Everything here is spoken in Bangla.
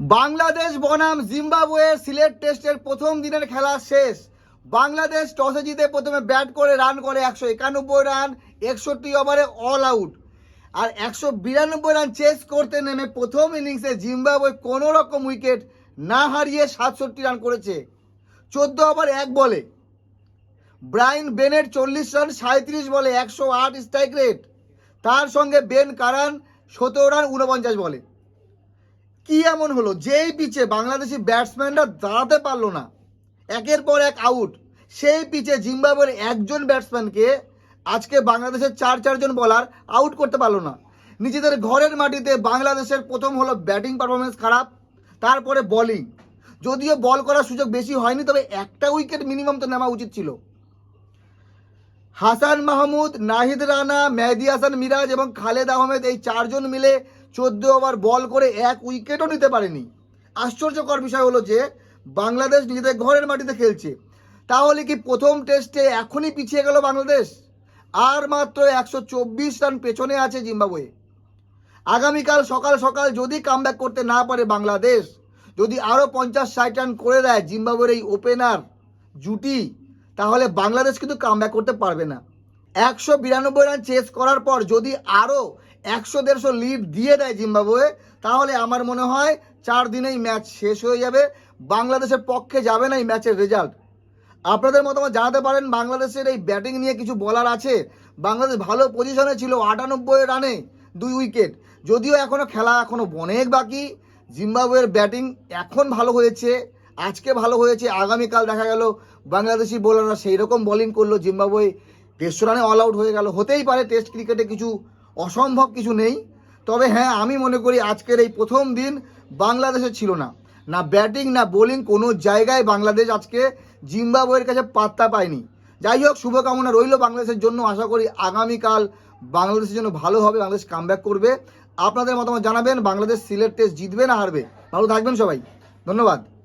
বাংলাদেশ, বনাম জিম্বাবুয়ের সিলেট টেস্টের প্রথম দিনের খেলা শেষ। বাংলাদেশ টসে জিতে প্রথমে ব্যাট করে রান করে একশো একানব্বই রান, একষট্টি ওভারে অল আউট আর একশো বিরানব্বই রান চেস করতে নেমে প্রথম ইনিংসে জিম্বাবুয়ে কোনো রকম উইকেট না হারিয়ে সাতষট্টি রান করেছে। চোদ্দ ওভার এক বলে। ব্রাইন বেনের চল্লিশ রান সাঁত্রিশ বলে, একশো আট স্ট্রাইক রেট তার সঙ্গে বেন কারান সতেরো রান উনপঞ্চাশ বলে। কি এমন হলো? যেই পিচে বাংলাদেশি ব্যাটসম্যানরা দাঁড়াতে পারল না, একের পর এক আউট সেই পিচে জিম্বাবুয়ের একজন ব্যাটসম্যানকে আজকে বাংলাদেশের চার, চারজন বলার আউট করতে পারল না। নিজেদের ঘরের মাটিতে বাংলাদেশের প্রথম হলো ব্যাটিং পারফরমেন্স খারাপ, তারপরে বোলিং যদিও বল করার সুযোগ বেশি হয়নি, তবে একটা উইকেট মিনিমাম তো নেওয়া উচিত ছিল। হাসান মাহমুদ, নাহিদ রানা, মেহেদি হাসান মিরাজ এবং খালেদ আহমেদ এই চারজন মিলে চোদ্দ ওভার বল করে এক উইকেটও নিতে পারেনি। আশ্চর্যকর বিষয় হলো যে, বাংলাদেশ নিজেদের ঘরের মাটিতে খেলছে। তাহলে কি প্রথম টেস্টে এখনই পিছিয়ে গেল বাংলাদেশ? আর মাত্র একশো চব্বিশ রান পেছনে আছে জিম্বাবুয়ে। আগামীকাল সকাল সকাল যদি কামব্যাক করতে না পারে বাংলাদেশ, যদি আরও পঞ্চাশ ষাট রান করে দেয় জিম্বাবুয়ের এই ওপেনার জুটি, তাহলে বাংলাদেশ কিন্তু কামব্যাক করতে পারবে না। একশো বিরানব্বই রান চেস করার পর যদি আরও একশো দেড়শো লিড দিয়ে দেয় জিম্বাবুয়ে, তাহলে আমার মনে হয় চার দিনেই ম্যাচ শেষ হয়ে যাবে। বাংলাদেশের পক্ষে যাবে না এই ম্যাচের রেজাল্ট। আপনাদের মতামত জানাতে পারেন, বাংলাদেশের এই ব্যাটিং নিয়ে কিছু বলার আছে? বাংলাদেশ ভালো পজিশনে ছিল আটানব্বই রানে দুই উইকেট, যদিও এখনও খেলা এখনও অনেক বাকি। জিম্বাবুয়ের ব্যাটিং এখন ভালো হয়েছে, আজকে ভালো হয়েছে, আগামীকাল দেখা গেল বাংলাদেশি বোলাররা সেই রকম বোলিং করল, জিম্বাবুয়ে দেড়শো রানে অল আউট হয়ে গেল। হতেই পারে টেস্ট ক্রিকেটে কিছু অসম্ভব কিছু নেই। তবে হ্যাঁ আমি মনে করি আজকের এই প্রথম দিন বাংলাদেশে ছিল না। না ব্যাটিং, না বোলিং, কোনো জায়গায় বাংলাদেশ আজকে জিম্বাবুয়ের কাছে পাত্তা পায়নি। যাই হোক, শুভকামনা রইল বাংলাদেশের জন্য। আশা করি আগামীকাল বাংলাদেশের জন্য ভালো হবে, বাংলাদেশ কামব্যাক করবে। আপনাদের মতামত জানাবেন, বাংলাদেশ সিলেট টেস্ট জিতবে না হারবে। ভালো থাকবেন সবাই। ধন্যবাদ।